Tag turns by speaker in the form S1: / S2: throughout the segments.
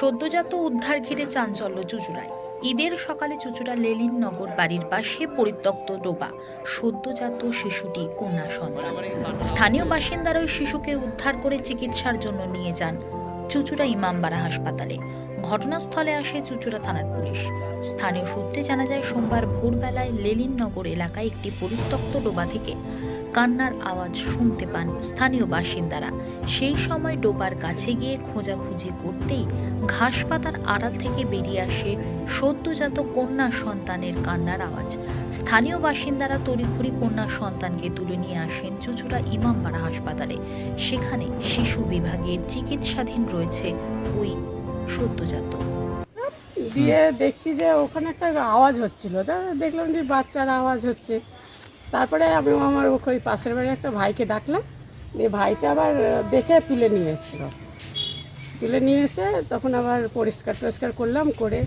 S1: সদ্যজাত উদ্ধার ঘিরে চাঞ্চল্য চুচুড়ায়। ঈদের সকালে চুচুড়া লেলিন নগর বাড়ির পাশে পরিত্যক্ত ডোবা, সদ্যজাত শিশুটি কন্যা সন্তান। স্থানীয় বাসিন্দারা ওই শিশুকে উদ্ধার করে চিকিৎসার জন্য নিয়ে যান চুচুড়া ইমামবাড়া হাসপাতালে। ঘটনাস্থলে আসে চুচুড়া থানার পুলিশ। স্থানীয় সূত্রে জানা যায়, সোমবার ভোরবেলায় লেলিন নগর এলাকায় একটি পরিত্যক্ত ডোবা থেকে কান্নার আওয়াজ শুনতে পান স্থানীয় বাসিন্দারা। সেই সময় ডোবার কাছে গিয়ে খোঁজাখুঁজি করতেই ঘাস পাতার আড়াল থেকে বেরিয়ে আসে সদ্যজাত কন্যা সন্তানের কান্নার আওয়াজ। স্থানীয় বাসিন্দারা তড়িঘড়ি কন্যা সন্তানকে তুলে নিয়ে আসেন চুচুড়া ইমামবাড়া হাসপাতালে। সেখানে শিশু বিভাগের চিকিৎসাধীন রয়েছে ওই সদ্যজাত।
S2: দিয়ে দেখছি যে ওখানে একটা আওয়াজ হচ্ছিল। দেখলাম যে বাচ্চার আওয়াজ হচ্ছে। তারপরে আমি আমার ওই পাশের বাড়ির একটা ভাইকে ডাকলাম দিয়ে ভাইটা আবার দেখে তুলে নিয়ে এসেছিল। তুলে নিয়ে এসে তখন আবার পরিষ্কার টরিষ্কার করলাম করে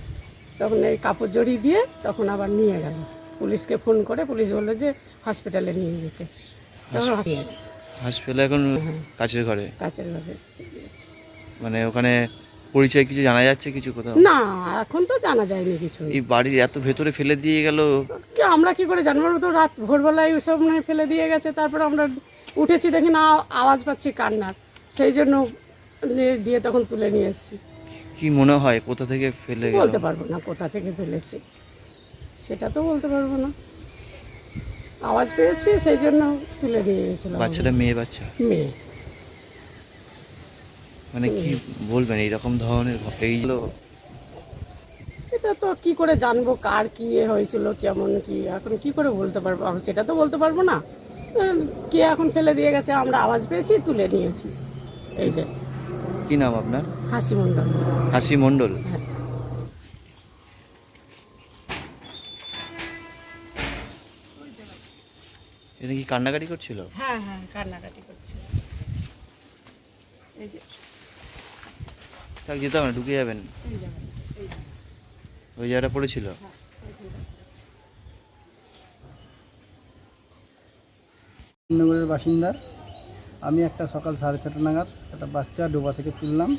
S2: তখন এই কাপড় জড়িয়ে দিয়ে তখন আবার নিয়ে গেল। পুলিশকে ফোন করে পুলিশ বলল যে হসপিটালে নিয়ে যেতে। হসপিটালে।
S3: হসপিটালে এখন কাছের ঘরে?
S2: কাছের ঘরে।
S3: মানে ওখানে পরিচয় কিছু জানা যাচ্ছে কিছু কোথাও?
S2: না এখন তো জানা যায়নি কিছু।
S3: এই বাড়ির এত ভেতরে ফেলে দিয়ে গেল।
S2: কি আমরা কি করে জানব? তো রাত ভোরবেলায় ওসব নয় ফেলে দিয়ে গেছে তারপর আমরা উঠেছি দেখি না আওয়াজ পাচ্ছি কান্নার সেই জন্য দিয়ে- তখন তুলে নিয়ে এসেছি।
S3: কি মনে হয় কোথা থেকে ফেলে গেল?
S2: বলতে পারব না কোথা থেকে ফেলেছি। সেটা তো বলতে পারব না। আওয়াজ পেয়েছি সেই জন্য তুলে নিয়ে গেছিলাম।
S3: বাচ্চাটা মেয়ে বাচ্চা?
S2: মেয়ে।
S3: মানে কি বলবেন এইরকম ধরনের ঘ- এই গেলো?
S2: এটা তো কি করে জানব কার কি হয়েছিল কেমন কি এখন কি করে বলতে পারব? আমি সেটা তো বলতে পারব না। কে এখন ফেলে দিয়ে গেছে আমরা আওয়াজ পেয়েছি তুলে নিয়েছি। এই যে।
S3: কি নাম আপনার?
S2: হাসি মন্ডল
S3: হাসি মণ্ডল।
S2: হ্যাঁ।
S3: এটা কি কান্নাকাটি করছিল?
S2: হ্যাঁ হ্যাঁ কান্নাকাটি করছে এই যে।
S3: থাক, যেতে হবে না, ঢুকে যাবেন। ওই জায়গাটা পড়েছিল।
S4: নগরের বাসিন্দা। আমি একটা সকাল সাড়ে ছটা নাগাদ একটা বাচ্চা ডোবা থেকে তুললাম।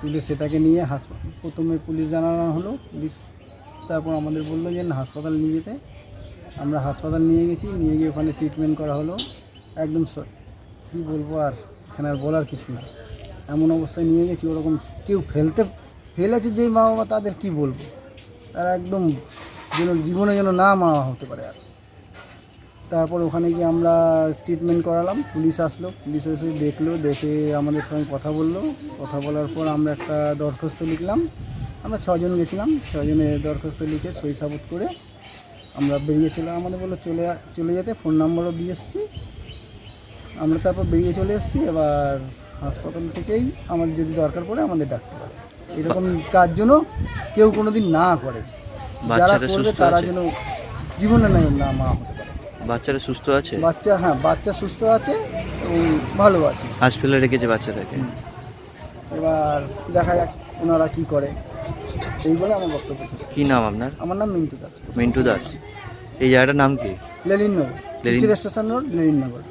S4: তুলে সেটাকে নিয়ে হাসপাতাল প্রথমে পুলিশ জানানো হলো। পুলিশ তারপর আমাদের বলল যে হাসপাতাল নিয়ে যেতে। আমরা হাসপাতাল নিয়ে গেছি, নিয়ে গিয়ে ওখানে ট্রিটমেন্ট করা হলো। একদম কী বলব আর, এখানে আর বলার কিছু না। এমন অবস্থায় নিয়ে গেছি, ওরকম কেউ ফেলতে, ফেলেছে যেই মা বাবা তাদের কি বলব? তারা একদম যেন জীবনে যেন না মা হতে পারে আর। তারপর ওখানে গিয়ে আমরা ট্রিটমেন্ট করালাম, পুলিশ আসলো, পুলিশ এসে দেখল, দেখে আমাদের সঙ্গে কথা বলল। কথা বলার পর আমরা একটা দরখাস্ত লিখলাম। আমরা ছজন গেছিলাম, ছজনে দরখাস্ত লিখে সই সাবুত করে আমরা বেরিয়েছিলাম আমাদের বলল চলে চলে যেতে ফোন নাম্বারও দিয়ে এসেছি। আমরা তারপর বেরিয়ে চলে এসেছি, এবার হাসপাতাল থেকেই আমাদের যদি দরকার পড়ে আমাদের ডাকতে পারে এরকম কাজ যেন কেউ কোনো দিন না করে। যারা করবে তারা যেন জীবনে না না মা হতে পারে।
S3: বাচ্চাটা সুস্থ আছে?
S4: বাচ্চা হ্যাঁ বাচ্চা সুস্থ আছে এবং ভালো আছে।
S3: হসপিটালে রেখেছে বাচ্চাটাকে?
S4: এবার দেখা যাক ওনারা কি করে। এই বলে আমার বক্তব্য শেষ
S3: কি নাম আপনার?
S4: আমার নাম মিন্টু দাস।
S3: মিন্টু দাস। এই জায়গাটার নাম কি?
S4: লেলিননগর। Lenin- station road Leninnagar.